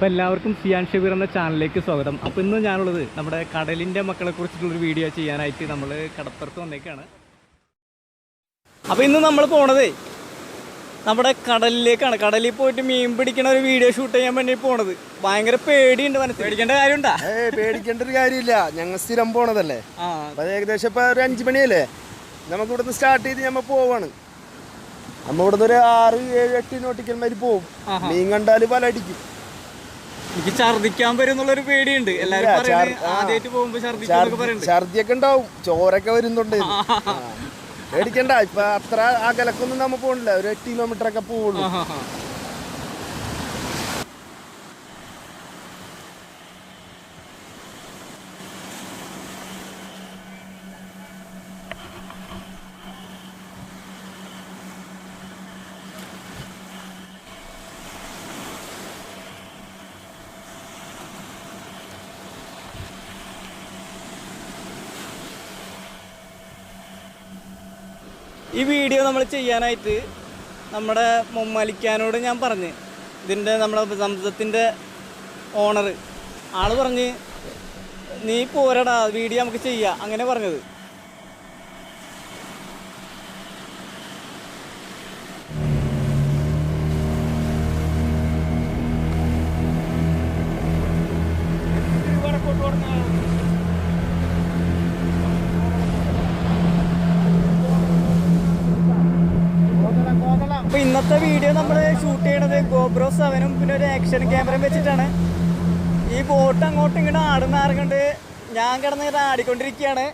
അപ്പോൾ എല്ലാവർക്കും സിയാൻ ഷബീർ എന്ന ചാനലിലേക്ക് സ്വാഗതം. അപ്പോൾ ഇന്ന് ഞാനുള്ളത് നമ്മുടെ കടലിന്റെ മക്കളെ കുറിച്ചിട്ടുള്ളൊരു വീഡിയോ ചെയ്യാനായിട്ട് നമ്മൾ കടപ്പുറത്ത് വന്നേക്കാണ്. അപ്പോൾ ഇന്ന് നമ്മൾ പോണതേ നമ്മുടെ കടലിലേക്കാണ്. കടലിൽ പോയിട്ട് മീൻ പിടിക്കണ ഒരു വീഡിയോ ഷൂട്ട് ചെയ്യാൻ വേണ്ടി പോണത്. ഭയങ്കര പേടിയുണ്ട് മനസ്സിൽ. പേടിക്കേണ്ട കാര്യമുണ്ടാ? പേടിക്കേണ്ട ഒരു കാര്യമില്ല. ഞങ്ങൾ സ്ഥിരം പോണതല്ലേ. ഏകദേശം ഇപ്പൊ ഒരു അഞ്ചു മണിയല്ലേ? നമുക്ക് ഇവിടുന്ന് സ്റ്റാർട്ട് ചെയ്ത് ഞമ്മ പോവാണ്. നമ്മ ഇവിടുന്ന് ഒരു ആറ് ഏഴ് എട്ട് നോട്ടിക്കൽ മാതിരി പോവും. മീൻ കണ്ടാൽ പല അടിക്കും എനിക്ക് ഛർദിക്കാൻ വരും എന്നുള്ളൊരു പേടിയുണ്ട്. ആ. ആദ്യമായിട്ട് പറയുന്നുണ്ട് ഛർദിയൊക്കെ ഉണ്ടാവും ചോരൊക്കെ വരുന്നുണ്ട്. പേടിക്കണ്ട. ഇപ്പൊ അത്ര അകലക്കൊന്നും നമ്മ പോണില്ല. ഒരു എട്ട് കിലോമീറ്റർ ഒക്കെ പോവുള്ളൂ. ഈ വീഡിയോ നമ്മൾ ചെയ്യാനായിട്ട് നമ്മുടെ മൊമ്മലിക്കാനോട് ഞാൻ പറഞ്ഞ്. ഇതിന്റെ നമ്മുടെ സംസത്തിന്റെ ഓണർ ആൾ പറഞ്ഞ് നീ പോരടാ വീഡിയോ നമുക്ക് ചെയ്യാം അങ്ങനെ പറഞ്ഞത്. ഇന്നത്തെ വീഡിയോ നമ്മൾ ഷൂട്ട് ചെയ്യണത് ഗോബ്രോ സെവനും പിന്നെ ഒരു ആക്ഷൻ ക്യാമറയും വെച്ചിട്ടാണ്. ഈ ബോട്ട് അങ്ങോട്ടും ഇങ്ങോട്ട് ആടുന്ന ആറുകൊണ്ട് ഞാൻ കിടന്ന് ഇങ്ങനെ ആടിക്കൊണ്ടിരിക്കുകയാണ്.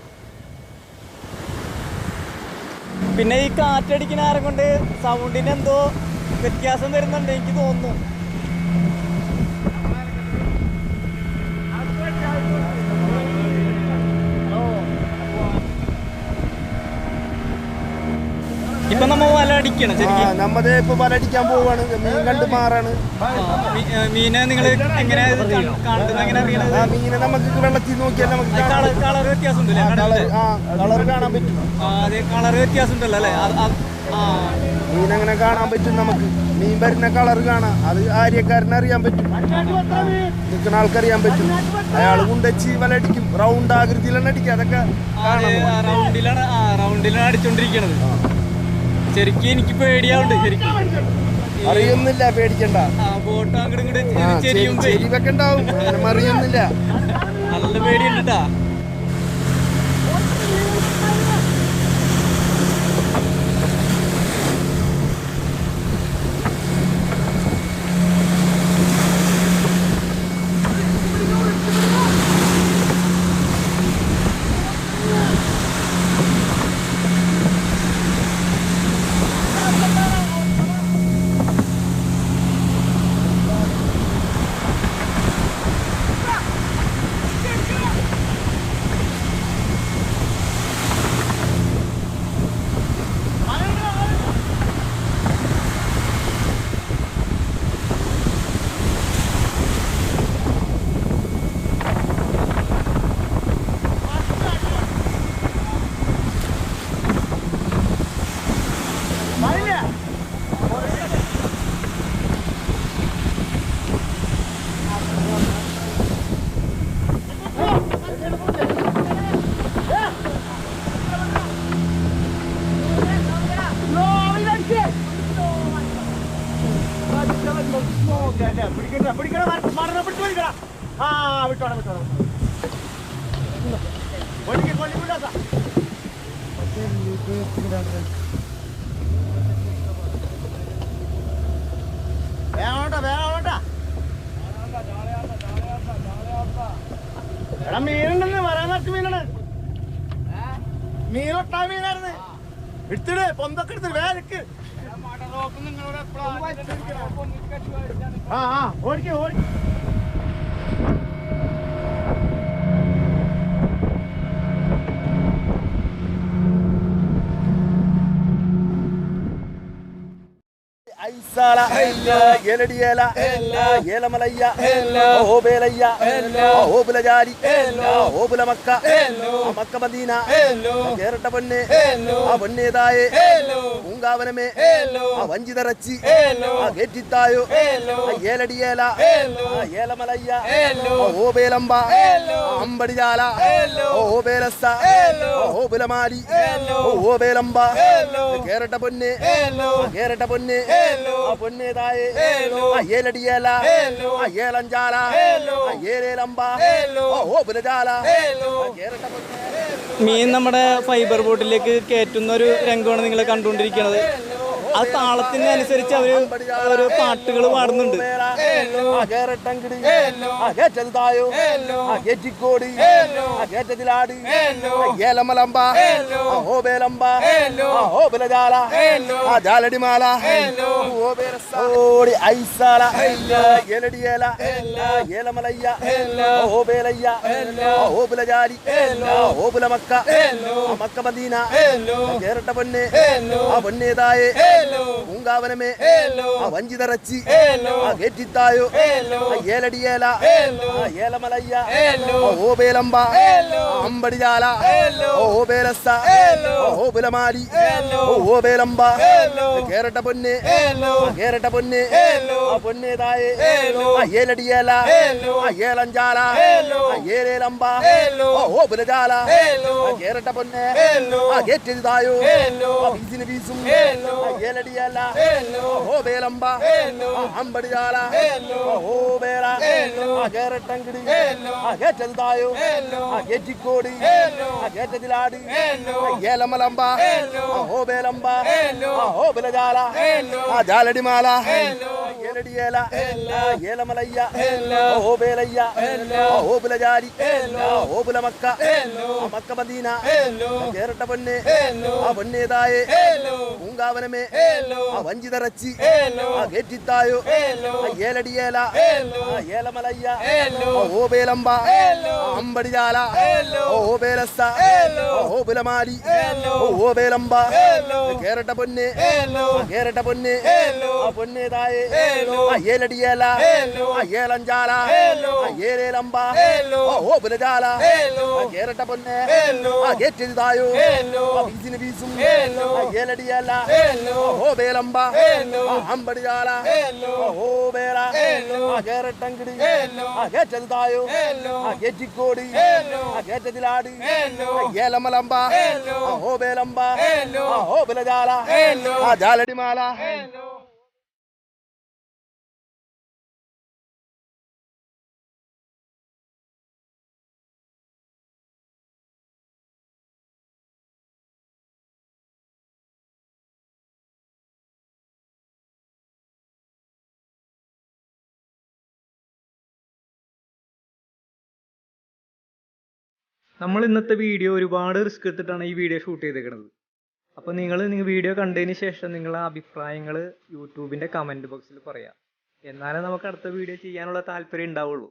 പിന്നെ ഈ കാറ്റടിക്കുന്ന ആരം കൊണ്ട് സൗണ്ടിന് എന്തോ വ്യത്യാസം വരുന്നുണ്ട് എനിക്ക് തോന്നുന്നു. ഇപ്പൊ നമ്മ വല അടിക്കണം ശരിക്കും? നമ്മതേ ഇപ്പൊ വല അടിക്കാൻ പോവാണ്. മീൻ കണ്ട് മാറാണ്. മീനെ നിങ്ങൾ എങ്ങനെ കാണുന്നത്? എങ്ങനെ അറിയണത്? ആ മീനെ നമുക്ക് വെള്ളത്തിൽ നോക്കിയാൽ നമുക്ക് കളർ കളർ വ്യത്യാസം ഉണ്ടല്ലേ ആ കാണാൻ പറ്റും. അതെ കളർ വ്യത്യാസം ഉണ്ടല്ലോ അല്ലേ? അത്- അത്- ആ. മീൻ അങ്ങനെ കാണാൻ പറ്റും നമുക്ക്. മീൻ വരുന്ന കളർ കാണാം. അത് ആര്യക്കാരനെ അറിയാൻ പറ്റും. നിൽക്കുന്ന ആൾക്കറിയാൻ പറ്റും. അയാൾ കൊണ്ടുവച്ച് വലടിക്കും റൗണ്ട് ആകൃതിയിലാണ് അടിക്കുക. അതൊക്കെ അതെ, ആ, റൗണ്ടിലാണ് ആ റൗണ്ടിലാണ് അടിച്ചോണ്ടിരിക്കണത്. ശരിക്കും എനിക്ക് പേടിയാവുണ്ട് ശരിക്കും. അറിയുന്നില്ല പേടിക്കണ്ട. ബോട്ട് അങ്ങോട്ട് ആ, ഇങ്ങോട്ട് ചെരി- ചെരിയുമ്പോ ചെരിവൊക്കെ ഉണ്ടാവും അങ്ങനെ അറിയുന്നില്ല നല്ല പേടിയുണ്ട് ട്ടാ എടാ മീനുണ്ടെന്ന് വരാൻ നേരത്ത് മീനാണ്. മീനൊട്ടാ മീനായിരുന്നു. എടുത്തിട് പൊന്തൊക്കെ എടുത്തിട്ട് വേലക്ക് ആ ആ ഓടിക്കേ ഓടി ഐസ് ഐസാല ഏലടിയേല ഏലമലയ്യ ഓബേലയ്യ ഓബുലജാരി ഓബുലമക്ക മക്ക മദീന കേരട്ട പൊന്നെ ആ പൊന്നേതായേ പൂങ്കാവനമേ ആ വഞ്ചിതറച്ചി ആ കേറ്റിത്തായോ ആ ഏലടിയേല ആ ഏലമലയ്യ ആ ഓബേലമ്പ ആ അമ്പടിജാല ഓ ഓബേലസ്സ ഓ ഓബുലമാരി ഓ ഓബേലമ്പ പൊന്നേതായേ ഏലഞ്ചാല. ആ ഏലേലമ്പ ഓ കേരട്ട മീൻ നമ്മുടെ ഫൈബർ ബോട്ടിലേക്ക് കയറ്റുന്ന ഒരു രംഗമാണ് നിങ്ങൾ കണ്ടുകൊണ്ടിരിക്കുന്നത്. ആ താളത്തിന് അനുസരിച്ച് അവർ ഓരോ പാട്ടുകൾ പാടുന്നുണ്ട് കേരട്ടങ്കിടി കേറ്റതായോ കേറ്റിക്കോടി കേറ്റതിലാട് ഏലമലമ്പ ഓബേലമ്പ ഓബലജാല ജാലടിമാല ഓടി ഐസാല ഏലടിയേല ഏലമലയ്യ ഓബേലയ്യ ഓബുലജാലി ഓബുലമക്ക മക്ക മദീന കേരട്ട പൊന്നെ ആ പൊന്നേതായേ പൂങ്കാവനമേ ആ വഞ്ചിതറച്ചി ആ കേറ്റിത്തായോ ആ ഏലടിയേല ആ ഏലമലയ്യ ആ ഓബേലമ്പ ആ അമ്പടിജാല ഓ ഓബേലസ്സ ഓ ഓബുലമാരി ഓ ഓബേലമ്പ കേരട്ട പൊന്നെ ആ കേരട്ട പൊന്നെ ആ പൊന്നേതായേ ആ ഏലടിയേല ആ ഏലഞ്ചാല ആ ഏലേലമ്പ ഓ ഓബുലജാല ആ കേരട്ട പൊന്നെ ആ കേറ്റിതായോ ആ വീസിന് വീസും ആ ഏലടിയേല ബേലമ്പ ആ അമ്പടിജാല ഓ ബേല ആ കേരട്ടങ്കിടി കേറ്റതായോ കേറ്റിക്കോടി കേറ്റതിലാട് ഏലമലമ്പ ഓ ബേലമ്പ ഓ ബലജാല ആ ജാലടിമാല ഏലടിയേല ഏലമലയ്യ ഓ ബേലയ്യ ഓ ബുലജാരി ഓ ബുലമക്ക മക്ക മദീന കേരട്ട പൊന്നെ ആ പൊന്നേതായേ പൂങ്കാവനമേ ആ വഞ്ചിതറച്ചി ആ കേറ്റിത്തായോ ആ ഏലടിയേല ആ ഏലമലയ്യ ആ ഓബേലമ്പ ആ അമ്പടിജാല ഓ ഓബേലസ്സ ഓ ഓബുലമാരി ഓ ഓബേലമ്പ കേരട്ട പൊന്നെ ആ കേരട്ട പൊന്നെ ആ പൊന്നേതായേ ആ ഏലേലമ്പ ഓ പുലജാല കേരട്ട പൊന്നെ ആ കേറ്റിതായോ തായോ വീസിന് വീസും ഏലടിയല്ല ഏലടിയേല ഓ ബേലമ്പ ആ അമ്പടിജാല ഓ ബേല ആ കേരട്ടങ്കിടി ആ കേറ്റതായോ ആ കേറ്റിക്കോടി ആ കേറ്റതിലാട് ഏലമലമ്പ ഓ ബേലമ്പ ഓ പുലജാല ആ ജാലടിമാല നമ്മൾ ഇന്നത്തെ വീഡിയോ ഒരുപാട് റിസ്ക് എടുത്തിട്ടാണ് ഈ വീഡിയോ ഷൂട്ട് ചെയ്തേക്കുന്നത് അപ്പോൾ നിങ്ങൾ നിങ്ങൾ വീഡിയോ കണ്ടതിന് ശേഷം നിങ്ങളുടെ അഭിപ്രായങ്ങൾ യൂട്യൂബിന്റെ കമന്റ് ബോക്സിൽ പറയാം. എന്നാലേ നമുക്ക് അടുത്ത വീഡിയോ ചെയ്യാനുള്ള താല്പര്യം ഉണ്ടാവുള്ളൂ.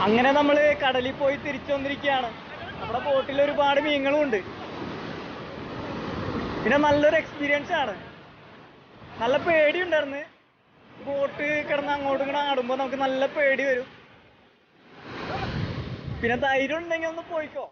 അങ്ങനെ നമ്മൾ കടലിൽ പോയി തിരിച്ചു വന്നിരിക്കുകയാണ് നമ്മുടെ ബോട്ടിൽ ഒരുപാട് മീനുകളും ഉണ്ട് പിന്നെ നല്ലൊരു എക്സ്പീരിയൻസ് ആണ് നല്ല പേടി ഉണ്ടായിരുന്നു ബോട്ട് കിടന്ന് അങ്ങോട്ടും ഇങ്ങോട്ടും ആടുമ്പോൾ നമുക്ക് നല്ല പേടി വരും പിന്നെ ധൈര്യം ഉണ്ടെങ്കിൽ ഒന്ന് പോയിക്കോ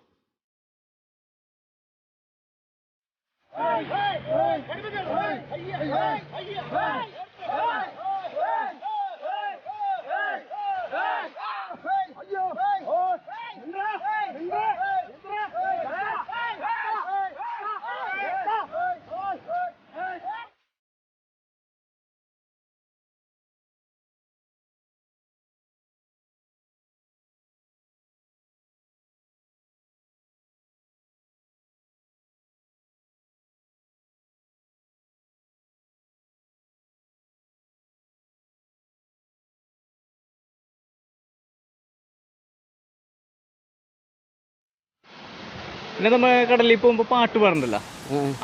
പിന്നെ നമ്മ കടലിൽ പോകുമ്പോ പാട്ട് പാടണ്ടല്ലോ?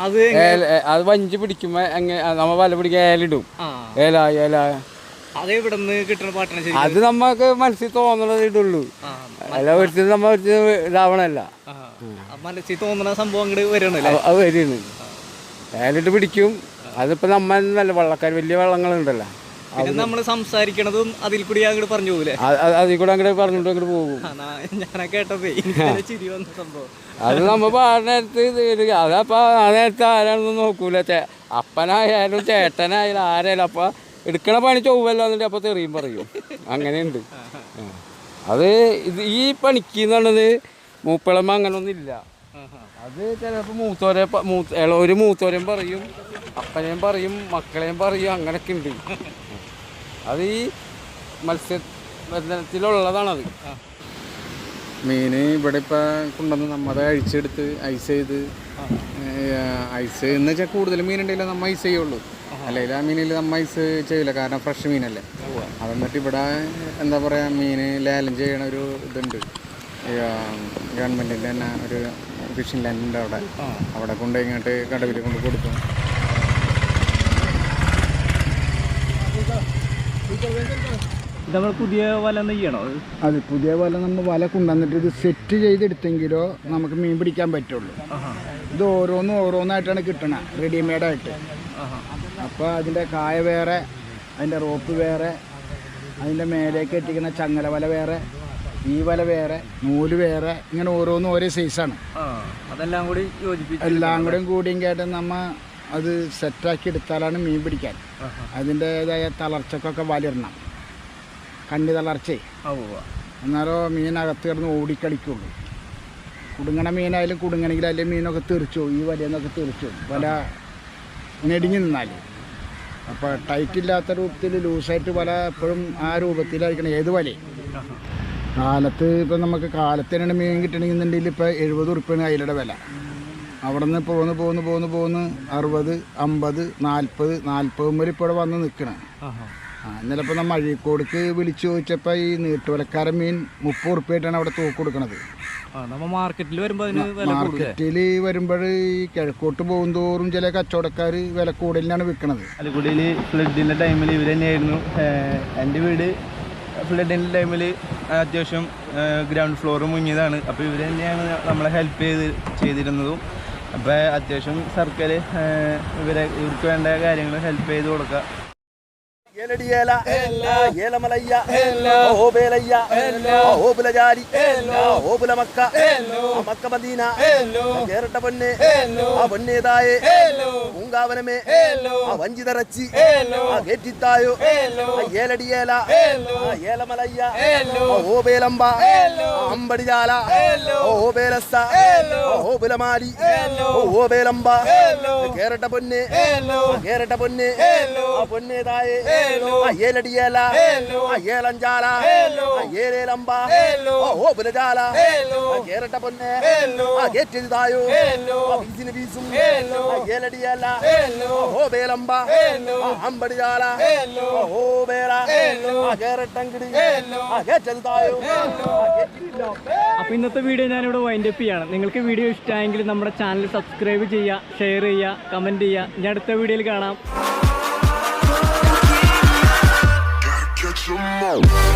അത് അത് വഞ്ചി പിടിക്കുമ്പോ നമ്മ വല പിടിക്കാൻ ഏലിടും ഏല ഏല. അത് ഇവിടെ കിട്ടുന്ന പാട്ടാണ് അത് നമുക്ക് മനസ്സിൽ തോന്നുന്നത് ഇടുള്ളൂ. അല്ല ഒരിക്കലും നമ്മ ഒരിക്കലും ഇതാവണല്ല മനസ്സിൽ തോന്നുന്ന സംഭവം അങ്ങോട്ട് വരുന്നു അത് വരികയാണ്. ഏലിട്ട് പിടിക്കും. അതിപ്പോ നമ്മൾ നല്ല വള്ളക്കാർ വലിയ വള്ളങ്ങളുണ്ടല്ലോ. പിന്നെ നമ്മൾ സംസാരിക്കണതും അതിൽ കൂടി അങ്ങോട്ട് പറഞ്ഞു പോകൂലേ? അത് അത് അതിൽ കൂടെ അങ്ങോട്ട് പറഞ്ഞിട്ട് അങ്ങോട്ട് പോകും. ആ, ഞാനാ കേട്ടത് ചിരി വന്ന സംഭവം. അത് നമ്മ പാടുന്ന നേരത്ത്. അതപ്പോ ആ നേരത്ത് ആരാണെന്ന് നോക്കൂല. അപ്പനായാലും ചേട്ടനായാലും ആരായാലും അപ്പൊ എടുക്കണ പണി ചൊവ്വല്ലോ എന്നിട്ട് അപ്പൊ തെറിയും പറയും. അങ്ങനെയുണ്ട്. ആ. അത് ഇത് ഈ പണിക്ക് എന്നുള്ളത് മൂപ്പിളമ്മ അങ്ങനൊന്നും ഇല്ല അത് ചിലപ്പോൾ മൂത്തോരെ മൂത്ത ഇളവര് മൂത്തോരെയും പറയും അപ്പനെയും പറയും മക്കളെയും പറയും അങ്ങനൊക്കെ ഉണ്ട് അത് ഈ മത്സ്യബന്ധനത്തിലുള്ളതാണത് മീൻ ഇവിടെ ഇപ്പം കൊണ്ടുവന്ന് നമ്മത് അഴിച്ചെടുത്ത് ഐസ് ചെയ്ത് ഐസ് എന്ന് വെച്ചാൽ കൂടുതൽ മീനുണ്ടെങ്കിൽ നമ്മൾ ഐസ് ചെയ്യുള്ളൂ. അല്ലെങ്കിൽ ആ മീനിൽ നമ്മൾ ഐസ് ചെയ്യില്ല കാരണം ഫ്രഷ് മീനല്ലേ. അതെന്നിട്ട് ഇവിടെ എന്താ പറയുക മീൻ ലേലം ചെയ്യണ ഒരു ഇതുണ്ട്. ഗവൺമെന്റിന്റെ തന്നെ ഒരു ഫിഷിംഗ് ലാൻഡ് ഉണ്ട് അവിടെ. അവിടെ കൊണ്ട് ഇങ്ങോട്ട് കടവിൽ കൊണ്ട് കൊടുക്കും. നമ്മൾ പുതിയ വല നെയ്യണോ? അത് പുതിയ വല നമ്മൾ വല കൊണ്ടുവന്നിട്ട് ഇത് സെറ്റ് ചെയ്തെടുത്തെങ്കിലോ നമുക്ക് മീൻ പിടിക്കാൻ പറ്റുള്ളൂ. ഇത് ഓരോന്നും ഓരോന്നായിട്ടാണ് കിട്ടണത് റെഡിമെയ്ഡായിട്ട് അപ്പോൾ അതിന്റെ കായ വേറെ അതിന്റെ റോപ്പ് വേറെ അതിന്റെ മേലേക്ക് എത്തിക്കുന്ന ചങ്ങല വല വേറെ ഈ വല വേറെ നൂൽ വേറെ ഇങ്ങനെ ഓരോന്നും ഓരോ സൈസാണ് അതെല്ലാം കൂടി യോജിപ്പിച്ച് എല്ലാം കൂടെയും കൂടിയും കേട്ട് നമ്മ അത് സെറ്റാക്കി എടുത്താലാണ് മീൻ പിടിക്കാൻ. അതിന്റേതായ തളർച്ചക്കൊക്കെ വലിരണം കണ്ണി തളർച്ചേ. എന്നാലോ മീനകത്ത് കിടന്ന് ഓടിക്കളിക്കുള്ളൂ. കുടുങ്ങണ മീനായാലും കുടുങ്ങണമെങ്കിൽ അല്ലെങ്കിൽ മീനൊക്കെ തെറിച്ചു ഈ വലയെന്നൊക്കെ തെറിച്ചു വല നെടിഞ്ഞു നിന്നാൽ അപ്പോൾ ടൈറ്റ് ഇല്ലാത്ത രൂപത്തിൽ ലൂസായിട്ട് വല എപ്പോഴും ആ രൂപത്തിലായിരിക്കണം. ഏത് വലയും. കാലത്ത് ഇപ്പം നമുക്ക് കാലത്തിനാണ് മീൻ കിട്ടണമെന്നുണ്ടെങ്കിൽ ഇപ്പോൾ എഴുപത് ഉറുപ്പിയാണ് അതിലൂടെ വില. അവിടെ നിന്ന് പോന്ന് പോന്ന് പോന്ന് പോന്ന് അറുപത് അമ്പത് നാൽപ്പത് നാൽപ്പത് മുതൽ ഇപ്പോൾ ഇവിടെ വന്ന് നിൽക്കണം. ആ ഇന്നലെ ഇപ്പോൾ നമ്മൾ അഴീക്കോടക്ക് വിളിച്ചു ചോദിച്ചപ്പോൾ ഈ നീട്ടുവലക്കാരൻ മീൻ മുപ്പത് ഉറുപ്പ്യായിട്ടാണ് അവിടെ തൂക്ക് കൊടുക്കണത്. ആ നമ്മ മാർക്കറ്റിൽ വരുമ്പോൾ അതിന് വില കൂടുതലേ മാർക്കറ്റിൽ വരുമ്പോൾ ഈ കിഴക്കോട്ട് പോകുന്തോറും ചില കച്ചവടക്കാർ വില കൂടുതലാണ് വിൽക്കുന്നത് അലിക്കുടിയിൽ ഫ്ലഡിന്റെ ടൈമിൽ ഇവർ തന്നെയായിരുന്നു എന്റെ വീട് ഫ്ലഡിന്റെ ടൈമിൽ അത്യാവശ്യം ഗ്രൗണ്ട് ഫ്ലോർ മുങ്ങിയതാണ്. അപ്പോൾ ഇവർ തന്നെയാണ് നമ്മളെ ഹെൽപ്പ് ചെയ്ത് ചെയ്തിരുന്നതും. അപ്പോൾ അത്യാവശ്യം സർക്കാർ ഇവരെ ഇവർക്ക് വേണ്ട കാര്യങ്ങൾ ഹെൽപ്പ് ചെയ്ത് കൊടുക്കുക. ఏలడి ఏల ఏలమలయ్య ఓ బేలయ్య ఓ బులజారి ఓ బుల మక్క ఆ మక్క మదీన കേരട്ട പൊന്നെ ആ പൊന്നേതായേ പൂങ്കാവനമേ ആ വഞ്ചിതറച്ചി ആ കേറ്റിത്തായോ ആ ഏലടി ഏല ആ ഏലമലയ്യ ഓ ബേലമ്പ ആ അമ്പടിജാല ഓ ബേലസ്സ ഓ ബുലമാരി ഓ ബേലമ്പ കേരട്ട പൊന്നെ ആ കേരട്ട പൊന്നെ ആ പൊന്നേതായേ അപ്പോൾ ഇന്നത്തെ വീഡിയോ ഞാനിവിടെ വൈൻഡ് അപ്പ് ചെയ്യാണ് നിങ്ങൾക്ക് വീഡിയോ ഇഷ്ടമായെങ്കിൽ നമ്മുടെ ചാനൽ സബ്സ്ക്രൈബ് ചെയ്യുക ഷെയർ ചെയ്യുക കമന്റ് ചെയ്യുക ഇനി അടുത്ത വീഡിയോയിൽ കാണാം go.